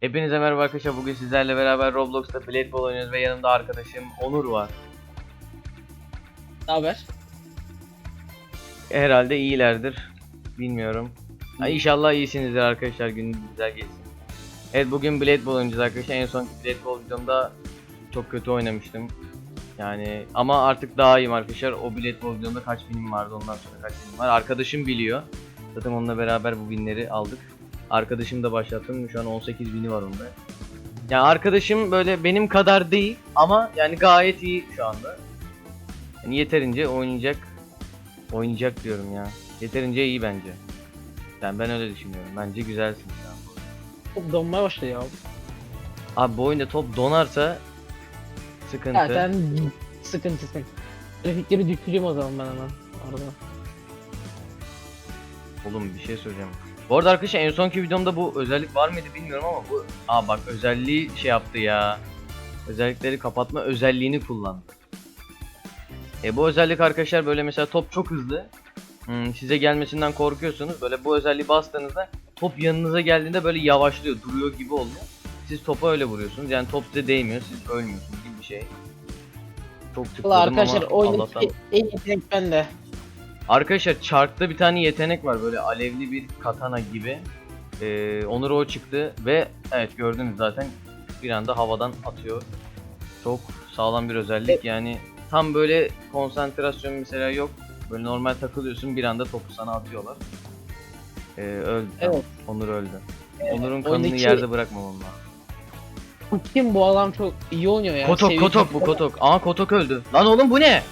Hepinize merhaba arkadaşlar. Bugün sizlerle beraber Roblox'ta Blade Ball oynuyoruz ve yanımda arkadaşım Onur var. Ne haber? Herhalde iyilerdir. Bilmiyorum. Ha, inşallah iyisinizdir arkadaşlar. Gününüz güzel geçsin. Evet bugün Blade Ball oynayacağız arkadaşlar. En son Blade Ball videomda çok kötü oynamıştım. Yani ama artık daha iyiyim arkadaşlar. O Blade Ball videomda kaç binim vardı ondan sonra kaç binim var. Arkadaşım biliyor. Zaten onunla beraber bu binleri aldık. Arkadaşım da başlattım. Şu an 18 bini var onda. Yani arkadaşım böyle benim kadar değil ama yani gayet iyi şu anda. Yani yeterince oynayacak. Oynayacak diyorum ya. Yeterince iyi bence. Yani ben öyle düşünüyorum. Bence güzelsin an. Çok donmaya başladı ya. Abi bu oyunda top donarsa sıkıntı. Ya sen sıkıntısın. Grafikleri düşüreyim o zaman ben hemen. Arada. Oğlum bir şey söyleyeceğim. Bu arada arkadaşlar en sonki videomda bu özellik var mıydı bilmiyorum ama bu Aa bak özelliği şey yaptı ya. Özellikleri kapatma özelliğini kullandı. E bu özellik arkadaşlar böyle mesela top çok hızlı. Hmm, size gelmesinden korkuyorsunuz. Böyle bu özelliği bastığınızda top yanınıza geldiğinde böyle yavaşlıyor, duruyor gibi oluyor. Siz topa öyle vuruyorsunuz. Yani top size değmiyor, siz ölmüyorsunuz gibi bir şey. Çok tıkladım arkadaşlar ama Allah'tan en yetenek bende. Arkadaşlar Chark'ta bir tane yetenek var böyle alevli bir katana gibi. Ee, Onur o çıktı ve evet gördünüz zaten bir anda havadan atıyor. Çok sağlam bir özellik yani tam böyle konsantrasyon mesela yok. Böyle normal takılıyorsun bir anda topu sana atıyorlar. Ee, öldü. Evet. Onur öldü. Onur'un kanını oyundaki- yerde bırakmamam lazım. Bu kim bu adam çok iyi oynuyor ya. Kotok Seviye Kotok bu Kotok. Aa Kotok öldü. Lan oğlum bu ne?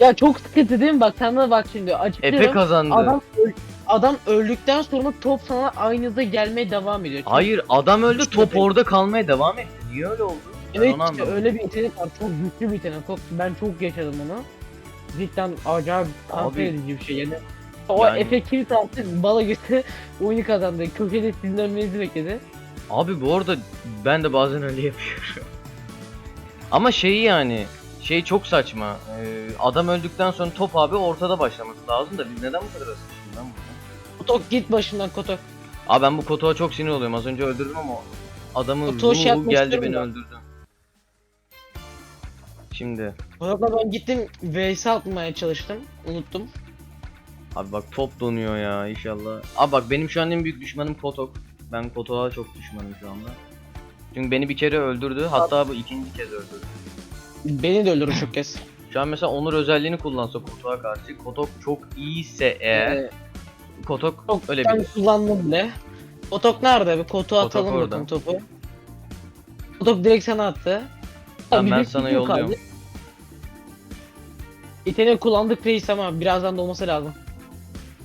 Ya çok sıkıntı değil mi? Bak sen de bak şimdi açıklıyorum. Efe kazandı. Adam, öl- adam öldükten sonra top sana aynı hızda gelmeye devam ediyor. Çok- Hayır adam öldü top değil. orada kalmaya devam etti. Niye öyle oldu? Ben Evet onu işte anlamadım. öyle bir yetenek var. Çok güçlü bir yetenek. Çok, ben çok yaşadım onu. Cidden acayip kanser Abi- edici bir şey yani. O Yani- Efe kimse artık bala götü oyunu kazandı. Köşede sizin ölmenizi bekledi. Abi bu arada ben de bazen öyle yapıyorum. Ama şeyi yani şey çok saçma. Ee, adam öldükten sonra top abi ortada başlaması lazım da biz neden bu kadar asışız lan burada? Kotok git başından Kotok. Abi ben bu Koto'ya çok sinir oluyorum. Az önce öldürdüm ama adamın Kotoğu şey ruhu yapmak geldi istiyorum beni da. öldürdü. Şimdi Kotok'la ben gittim VS atmaya çalıştım. Unuttum. abi bak top donuyor ya inşallah. Abi bak benim şu an en büyük düşmanım Kotok. Ben Kotok'a çok düşmanım şu anda. Çünkü beni bir kere öldürdü. Hatta bu ikinci kez öldürdü. Beni de öldürür çok kez. Şu an mesela Onur özelliğini kullansa Kotok'a karşı Kotok çok iyiyse eğer Ee, Kotok çok öyle ben bir kullandım bile. Kotok nerede? Bir Kotok'a Kotok atalım orada. bakalım topu. Kotok direkt sana attı. Tamam, ben sana yolluyorum. kaldı. Yeteneği kullandık reis ama birazdan da olması lazım.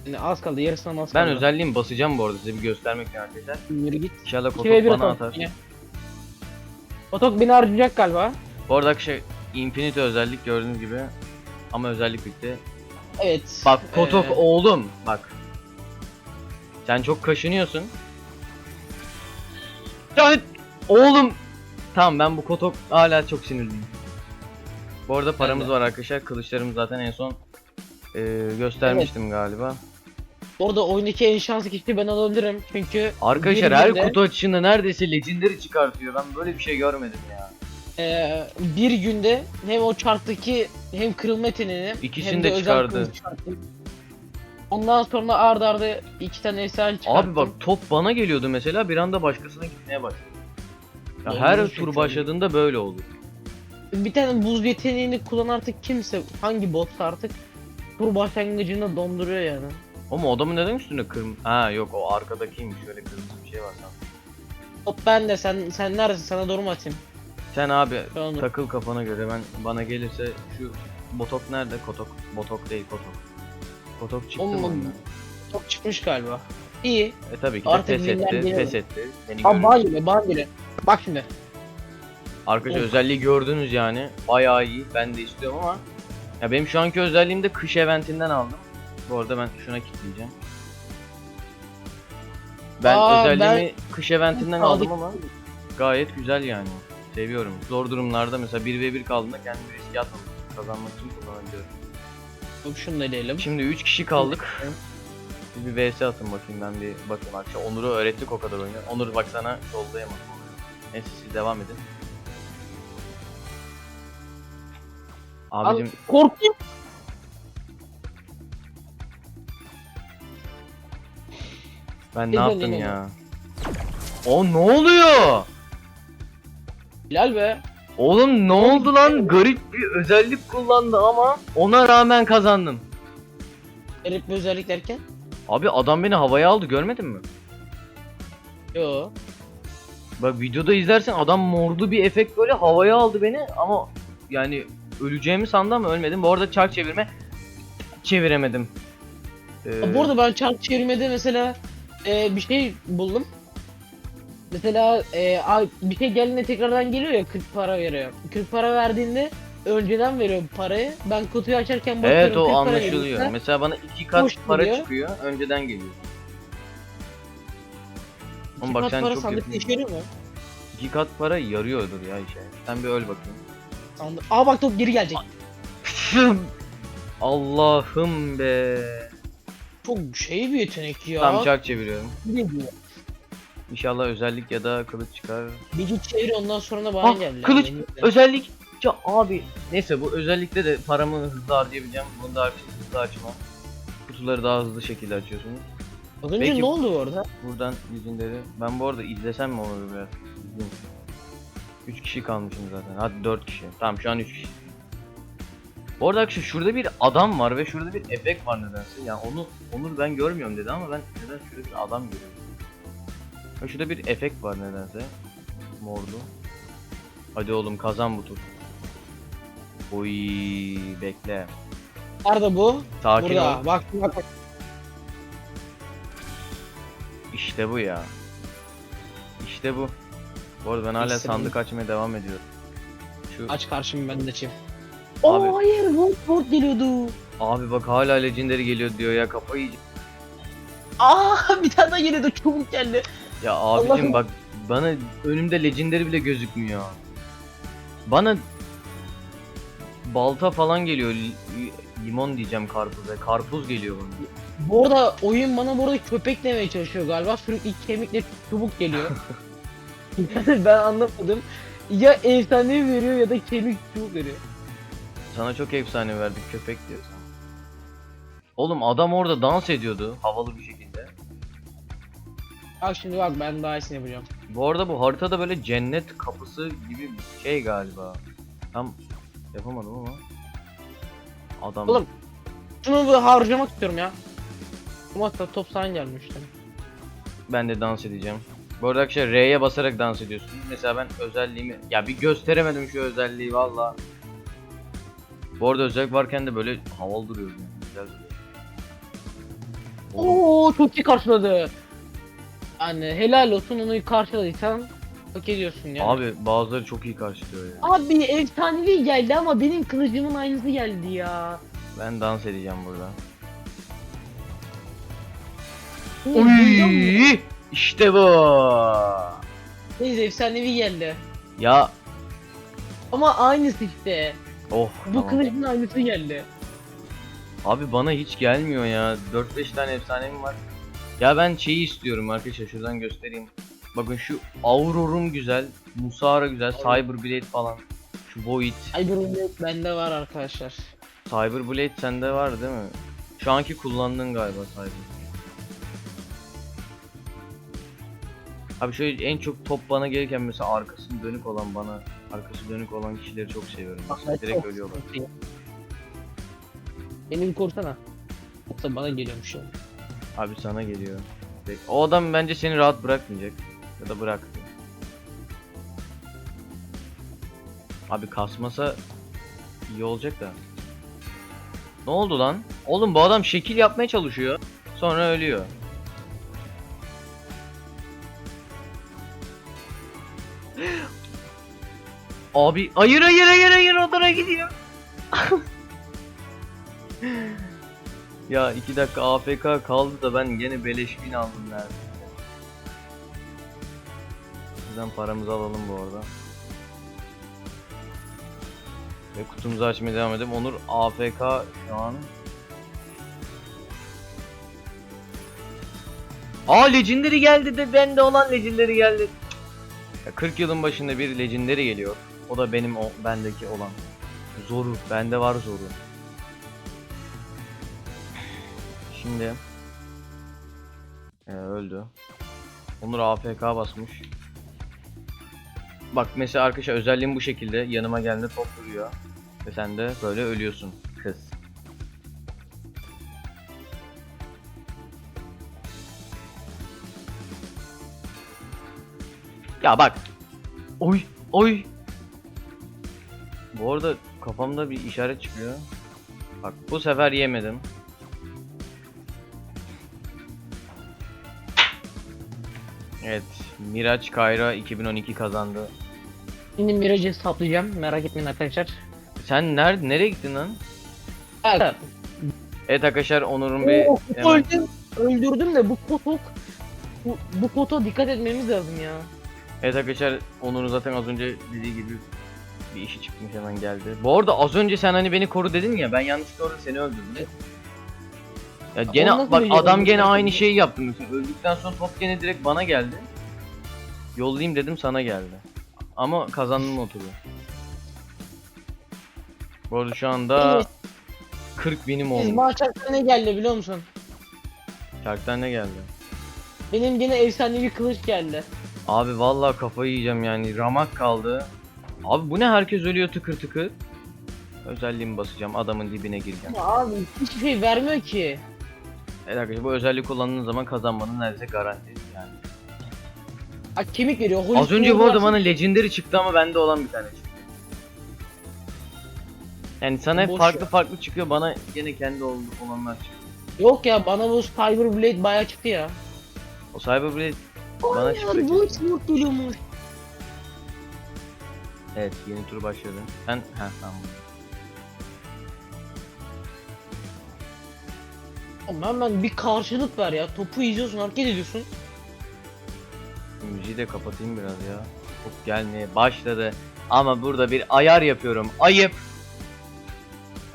Yani az kaldı yarısından az Ben kaldı. özelliğimi basacağım bu arada size bir göstermek için arkadaşlar. Yürü git. İnşallah 2 Kotok ve 1 bana atalım. atar. yine. Kotok beni harcayacak galiba. Bu arada şey Infinity özellik gördüğünüz gibi. Ama özellik bitti. Evet. Bak Kotok Ee, oğlum bak. Sen çok kaşınıyorsun. Ya oğlum. Tamam ben bu Kotok hala çok sinirliyim. Bu arada paramız var arkadaşlar. Kılıçlarımız zaten en son e, göstermiştim galiba. Orada oyundaki en şanslı kişi ben olabilirim çünkü Arkadaşlar her kutu açışında neredeyse legendary çıkartıyor. Ben böyle bir şey görmedim ya. Ee, bir günde hem o charttaki hem kırılma yeteneğini İkisini hem de özel çıkardı. Ondan sonra arda arda iki tane eser çıkarttım. Abi bak top bana geliyordu mesela bir anda başkasına gitmeye başladı. Ya Doğru, her tur iyi. başladığında böyle olur. Bir tane buz yeteneğini kullanan artık kimse hangi bot artık tur başlangıcında donduruyor yani. Ama adamın neden üstünde kırm... Ha yok o arkadakiymiş şöyle kırmızı bir şey var sanki. Top ben de sen sen neredesin sana doğru mu atayım? Sen abi onu- takıl kafana göre ben bana gelirse şu botok nerede? Kotok. Botok değil kotok. Kotok çıktı Oğlum, mı? Top çıkmış galiba. İyi. E tabii ki de Artık pes etti, geliyor. pes etti. Beni görünce. ban geliyor ban geliyor. Bak şimdi. Arkadaşlar Of. özelliği gördünüz yani. Bayağı iyi. Ben de istiyorum ama ya benim şu anki özelliğim de kış eventinden aldım. Bu arada ben şuna kilitleyeceğim. Ben Aa, özelliğimi kış eventinden aldım ama gayet güzel yani. Seviyorum. Zor durumlarda mesela 1v1 kaldığında kendimi riske atmadım. Kazanmak için kullanabiliyorum. Yok şunu da eleyelim. Şimdi 3 kişi kaldık. Siz bir vs atın bakayım ben bir bakayım arkadaşlar. Onur'u öğrettik o kadar oyunu. Onur bak sana yollayamam. Neyse siz devam edin. Abicim Korktum. ben ne Güzel yaptım yine. ya? O ne oluyor? Helal be. Oğlum ne oldu lan? Garip bir özellik kullandı ama ona rağmen kazandım. Garip bir özellik derken. Abi adam beni havaya aldı görmedin mi? Yo. Bak videoda izlersen adam mordu bir efekt böyle havaya aldı beni ama yani öleceğimi sandım ama ölmedim. Bu arada çark çevirme çeviremedim. Ee, Bu arada ben çark çevirmede mesela e, bir şey buldum. Mesela e, bir şey geldiğinde tekrardan geliyor ya 40 para veriyor. 40 para verdiğinde önceden veriyor parayı. Ben kutuyu açarken bakıyorum evet o 40 para anlaşılıyor. Mesela bana iki kat Hoş para geliyor. çıkıyor önceden geliyor. Oğlum bak sen çok yakın. işe yarıyor mu? İki kat para yarıyordur ya işe. Sen bir öl bakayım. Sandık. Aa bak top geri gelecek. Allah'ım be. Çok şey bir yetenek ya. Tam çark çeviriyorum. Ne diyor? İnşallah özellik ya da kılıç çıkar. Bir git çevir ondan sonra da bana Ah, geldi. kılıç, Yani. Özellik. Ya abi. Neyse bu özellikle de paramı hızlı harcayabileceğim. Bunu da artık hızlı açma. Kutuları daha hızlı şekilde açıyorsunuz. Az önce Peki- ne oldu orada? Buradan izinleri. Ben bu arada izlesem mi onu biraz? İzleyeyim. 3 kişi kalmışım zaten. Hadi 4 kişi. Tamam şu an 3 kişi. Bu arada arkadaşlar şurada bir adam var ve şurada bir efekt var nedense. Yani onu onu ben görmüyorum dedi ama ben neden şurada bir adam görüyorum. Ve şurada bir efekt var nedense. Morlu. Hadi oğlum kazan bu tur. Oy bekle. Nerede bu? Sakin Burada. ol. Bak bak bak. İşte bu ya. İşte bu. Bu arada ben hala İşte bu. sandık açmaya devam ediyorum. Şu Aç karşımı ben de açayım. Abi. Oo hayır bot bot geliyordu. abi bak hala legendary geliyor diyor ya kafayı yiyeceğim. Aa bir tane daha geliyordu çabuk geldi. Ya abicim Allah'ım. bak bana önümde legendary bile gözükmüyor. Bana balta falan geliyor. li- Limon diyeceğim karpuza. Karpuz geliyor bana. Bu arada oyun bana burada köpek demeye çalışıyor galiba. Sürekli kemikle çubuk geliyor. yani ben anlamadım. Ya efsane veriyor ya da kemik çubuk veriyor. Sana çok efsane verdik köpek diyorsun. Oğlum adam orada dans ediyordu havalı bir şekilde. Bak şimdi bak ben daha iyisini yapacağım. Bu arada bu haritada böyle cennet kapısı gibi bir şey galiba. Tam yapamadım ama. Adam. Oğlum şunu bir harcamak istiyorum ya. Ama hatta top sana gelmişti. Ben de dans edeceğim. Bu arada arkadaşlar R'ye basarak dans ediyorsun. Mesela ben özelliğimi ya bir gösteremedim şu özelliği valla. Bu arada özellik varken de böyle havalı duruyor yani. Güzel duruyor. Oo çok iyi karşıladı. Yani helal olsun onu karşıladıysan hak ediyorsun ya. Abi bazıları çok iyi karşılıyor ya. Abi efsanevi geldi ama benim kılıcımın aynısı geldi ya. Ben dans edeceğim burada. Duydun mu? Oy! İşte bu. Neyse efsanevi geldi. Ya Ama aynısı işte. oh Bu tamam. kılıcın aynısı geldi. Abi bana hiç gelmiyor ya. 4-5 tane efsanem var. Ya ben şeyi istiyorum arkadaşlar şuradan göstereyim. Bakın şu Auror'um güzel, Musara güzel, Cyberblade falan. Şu Void, yok bende var arkadaşlar. Cyberblade sende var değil mi? Şu anki kullandığın galiba Cyberblade. Abi şöyle en çok top bana gelirken mesela arkası dönük olan bana, arkası dönük olan kişileri çok seviyorum. Mesela direkt ölüyorlar. sıkıntı. Beni bir korsana. Yoksa bana geliyormuş ya. Abi sana geliyor. O adam bence seni rahat bırakmayacak. Ya da bıraktı. Abi kasmasa iyi olacak da. Ne oldu lan? Oğlum bu adam şekil yapmaya çalışıyor. Sonra ölüyor. Abi hayır hayır hayır hayır odana gidiyor. ya iki dakika AFK kaldı da ben gene beleş bin aldım neredeyse. Bizden paramızı alalım bu arada. Ve kutumuzu açmaya devam edelim. Onur AFK şu an. Aa Legendary geldi de bende olan Legendary geldi. Ya 40 yılın başında bir Legendary geliyor. O da benim o bendeki olan. Zoru. Bende var zoru. Şimdi ee, öldü. Onur AFK basmış. Bak mesela arkadaşlar özelliğim bu şekilde yanıma geldiğinde top vuruyor. Ve sen de böyle ölüyorsun kız. Ya bak. Oy oy. Bu arada kafamda bir işaret çıkıyor. Bak bu sefer yemedim. Evet, Miraç Kayra 2012 kazandı. Şimdi Mirage'i hesaplayacağım. Merak etmeyin arkadaşlar. Sen nerede nereye gittin lan? Evet. Evet arkadaşlar Onur'un bir Oo, hemen- öldüm. Öldürdüm de bu kotok bu, bu kota dikkat etmemiz lazım ya. Evet arkadaşlar Onur'un zaten az önce dediği gibi bir işi çıkmış hemen geldi. Bu arada az önce sen hani beni koru dedin ya ben yanlışlıkla orada seni öldürdüm. Ya gene bak adam gene aynı şeyi yaptı mesela. Öldükten sonra top gene direkt bana geldi. Yollayayım dedim sana geldi. Ama kazandım o turu. Bu arada şu anda Evet. 40 binim Biz olmuş. hakkında ne geldi biliyor musun? Çarktan ne geldi? Benim yine efsanevi kılıç geldi. Abi vallahi kafayı yiyeceğim yani ramak kaldı. Abi bu ne herkes ölüyor tıkır tıkır. Özelliğimi basacağım adamın dibine gireceğim. Ama abi hiçbir şey vermiyor ki. Evet arkadaşlar bu özelliği kullandığınız zaman kazanmanın neredeyse garanti yani. Ha, kemik veriyor. Az Holy önce bu arada bana legendary çıktı ama bende olan bir tane çıktı. Yani sana hep Boş farklı ya. farklı çıkıyor bana gene kendi olanlar çıktı. Yok ya bana bu Cyber Blade bayağı çıktı ya. O Cyberblade bana çıktı. Holy Sword geliyormuş. Evet yeni tur başladı. Sen ha tamam. Ama hemen bir karşılık ver ya. Topu izliyorsun, hareket ediyorsun. Müziği de kapatayım biraz ya. Top gelmeye başladı. Ama burada bir ayar yapıyorum. Ayıp.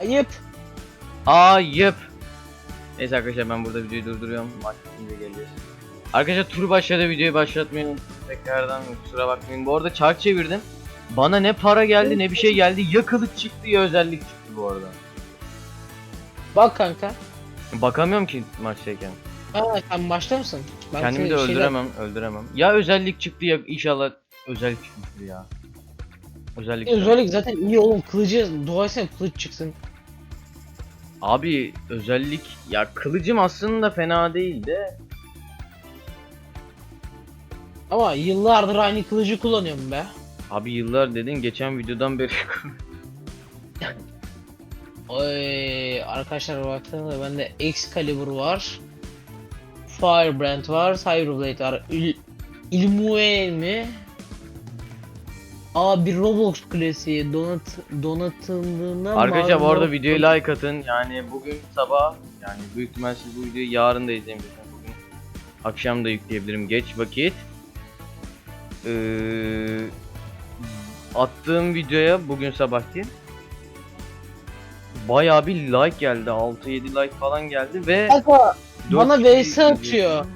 Ayıp. Ayıp. Neyse arkadaşlar ben burada videoyu durduruyorum. Maç bitince geleceğiz. Arkadaşlar tur başladı videoyu başlatmayı unuttum. Tekrardan kusura bakmayın. Bu arada çark çevirdim. Bana ne para geldi ne bir şey geldi. Ya kılıç çıktı ya özellik çıktı bu arada. Bak kanka. Bakamıyorum ki maçtayken. Ha sen başta mısın? Ben Kendimi de seni şeyler- öldüremem, öldüremem. Ya özellik çıktı ya inşallah özellik çıkmıştır ya. Özellik. Özellik zaten iyi oğlum kılıcı etsene kılıç çıksın. Abi özellik ya kılıcım aslında fena değil de Ama yıllardır aynı kılıcı kullanıyorum be. Abi yıllar dedin geçen videodan beri Oy arkadaşlar baktığınızda bende Excalibur var. Firebrand var, Cyberblade var. Il Ilmuel mi? Aa bir Roblox klasiği donat donatıldığına Arkadaşlar bu arada videoya like atın. Yani bugün sabah yani büyük ihtimal siz bu videoyu yarın da izleyebilirsiniz. Bugün akşam da yükleyebilirim geç vakit. Ee, attığım videoya bugün sabahki bayağı bir like geldi. 6-7 like falan geldi ve Kanka dört bana kişi VS izliyor. atıyor.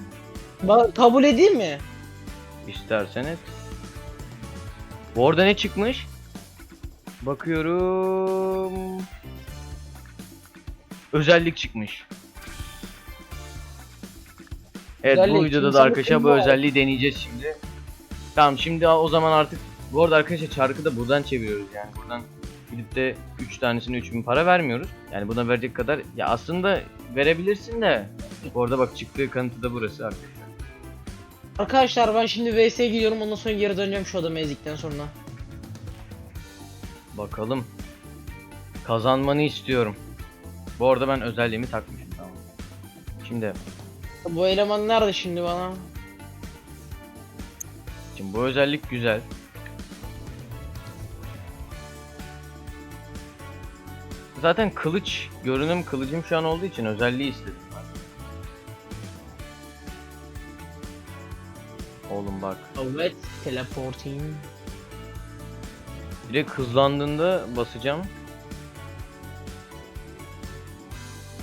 Ba- kabul edeyim mi? İsterseniz. Bu arada ne çıkmış? Bakıyorum. Özellik çıkmış. Evet bu Özellik, videoda da sana arkadaşlar bu özelliği deneyeceğiz şimdi. Tamam şimdi o zaman artık bu arada arkadaşlar çarkı da buradan çeviriyoruz yani buradan gidip de 3 tanesine 3000 para vermiyoruz. Yani buna verecek kadar ya aslında verebilirsin de bu arada bak çıktığı kanıtı da burası arkadaşlar. Arkadaşlar ben şimdi VS'ye gidiyorum ondan sonra geri döneceğim şu adamı ezdikten sonra. Bakalım. Kazanmanı istiyorum. Bu arada ben özelliğimi takmışım tamam. Şimdi, Bu eleman nerede şimdi bana? şimdi bu özellik güzel. Zaten kılıç, görünüm kılıcım şu an olduğu için özelliği istedim ben. Oğlum bak. Evet, teleporting. Direkt hızlandığında basacağım.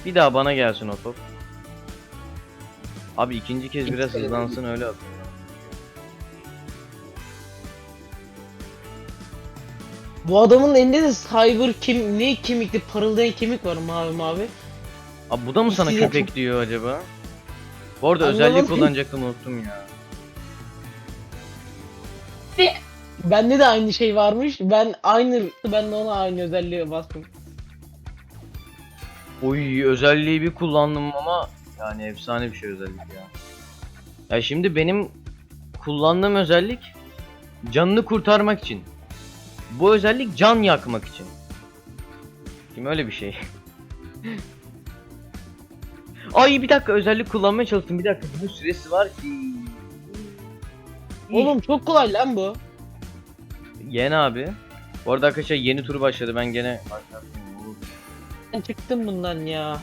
Bir daha bana gelsin o top. Abi ikinci kez biraz hızlansın öyle atın. Bu adamın elinde de cyber kim ne kemikli parıldayan kemik var mavi mavi. Abi bu da mı sana İkisi de köpek diyor acaba? Bu arada Anlamadım. özellik kullanacaktım unuttum ya. Bende de aynı şey varmış. Ben aynı ben de ona aynı özelliğe bastım. Oy özelliği bir kullandım ama yani efsane bir şey özellik ya. Ya şimdi benim kullandığım özellik canını kurtarmak için. Bu özellik can yakmak için. Şimdi öyle bir şey. Ay bir dakika özellik kullanmaya çalıştım bir dakika bunun süresi var ki. Oğlum çok kolay lan bu. Yeni abi. Bu arada arkadaşlar yeni tur başladı ben gene Ben çıktım bundan ya.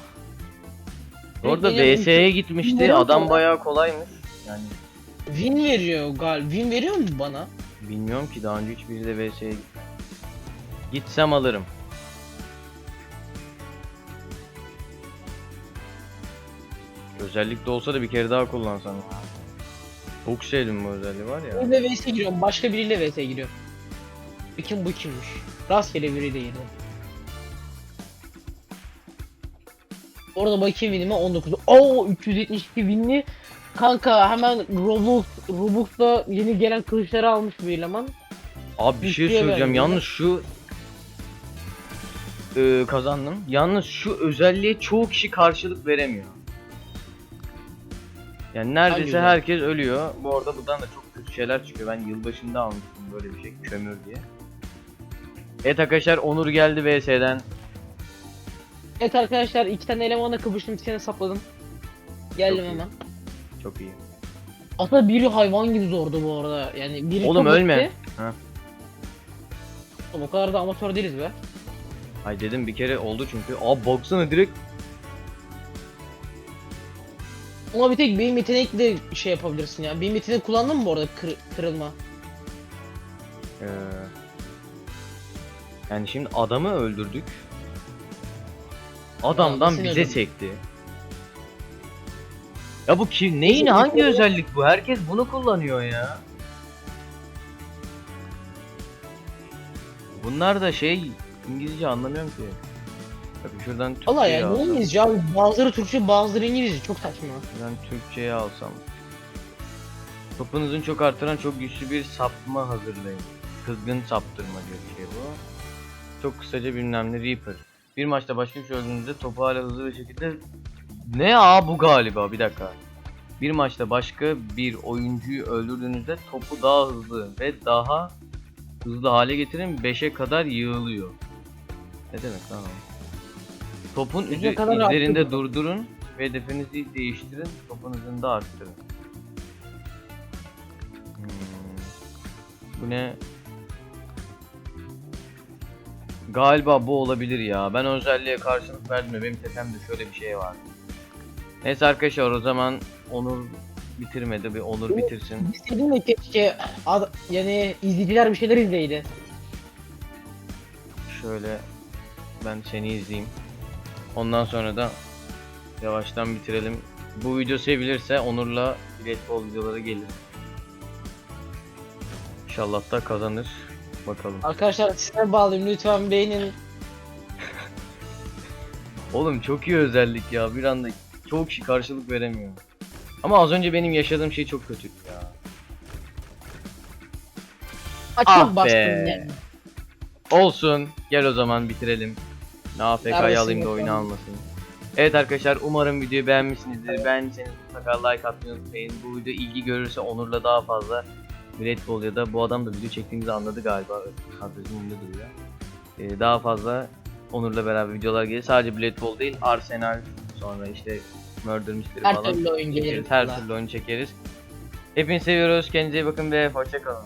Orada Benim VS'ye gitmişti adam bayağı kolaymış. Yani Win veriyor gal. Win veriyor mu bana? Bilmiyorum ki daha önce hiçbiri de VS'ye. Gitsem alırım. Özellikle olsa da bir kere daha kullansam. Çok sevdim bu özelliği var ya. Biriyle vs giriyorum. Başka biriyle vs giriyorum. Kim bu kimmiş? Rastgele biriyle girdim. Orada bakayım winime 19. Oo 372 winli. Kanka hemen Roblox Robux'ta yeni gelen kılıçları almış bu eleman. Abi bir şey Ciddiye söyleyeceğim. verdim Yalnız şu Ee, kazandım. Yalnız şu özelliğe çoğu kişi karşılık veremiyor. Yani neredeyse güzel. herkes ölüyor. Bu arada buradan da çok kötü şeyler çıkıyor. Ben yılbaşında almıştım böyle bir şey kömür diye. Evet arkadaşlar Onur geldi VS'den. Evet arkadaşlar iki tane elemanla kapıştım ikisini sapladım. Geldim Çok iyi. hemen. Çok iyi. Aslında biri hayvan gibi zordu bu arada. Yani biri Oğlum ölme. Ha. Oğlum o kadar da amatör değiliz be. Ay dedim bir kere oldu çünkü. Aa baksana direkt Ama bir tek benim yetenekle şey yapabilirsin ya. Benim yeteneği kullandın mı bu arada kır- kırılma? Ee, yani şimdi adamı öldürdük. Adamdan bize öldürdük. sekti. Ya bu ki neyin hangi özellik bu? Herkes bunu kullanıyor ya. Bunlar da şey İngilizce anlamıyorum ki. Bakın şuradan Türkçe'ye Allah ya ne alsam. İngilizce abi bazıları Türkçe bazıları İngilizce çok saçma. Şuradan Türkçe'ye alsam. Topunuzun çok artıran çok güçlü bir sapma hazırlayın. Kızgın saptırma diyor bir şey bu. Çok kısaca bilmem ne Reaper. Bir maçta başka bir şey öldüğünüzde topu hala hızlı bir şekilde... Ne ya bu galiba bir dakika. Bir maçta başka bir oyuncuyu öldürdüğünüzde topu daha hızlı ve daha hızlı hale getirin 5'e kadar yığılıyor. Ne demek lan o? Topun üzü- kadar üzerinde durdurun ve hedefinizi değiştirin. Topun hızını da arttırın. Hmm. Bu ne? Galiba bu olabilir ya. Ben özelliğe karşılık verdim benim tepemde şöyle bir şey var. Neyse arkadaşlar o zaman Onur bitirmedi. Bir Onur bitirsin. İstedim de keşke ad- yani izleyiciler bir şeyler izleydi. Şöyle ben seni izleyeyim. Ondan sonra da yavaştan bitirelim. Bu video sevilirse Onur'la biletbol videoları gelir. İnşallah da kazanır. Bakalım. Arkadaşlar size bağlıyım lütfen beğenin. Oğlum çok iyi özellik ya. Bir anda çok kişi karşılık veremiyor. Ama az önce benim yaşadığım şey çok kötü ya. Ha, Ah bastım yani. Olsun. Gel o zaman bitirelim. Ne AFK'yı alayım da oyunu almasın. Evet arkadaşlar umarım videoyu beğenmişsinizdir. Beğendiyseniz mutlaka like atmayı unutmayın. Bu video ilgi görürse Onur'la daha fazla Red Bull ya da bu adam da video çektiğimizi anladı galiba. Kadrajın önünde duruyor. Ee, daha fazla Onur'la beraber videolar gelir. Sadece Blade Ball değil, Arsenal sonra işte Murder Mystery Her falan türlü oyun gelir. çekeriz. Her valla. türlü oyun çekeriz. Hepinizi seviyoruz. Kendinize iyi bakın ve hoşçakalın.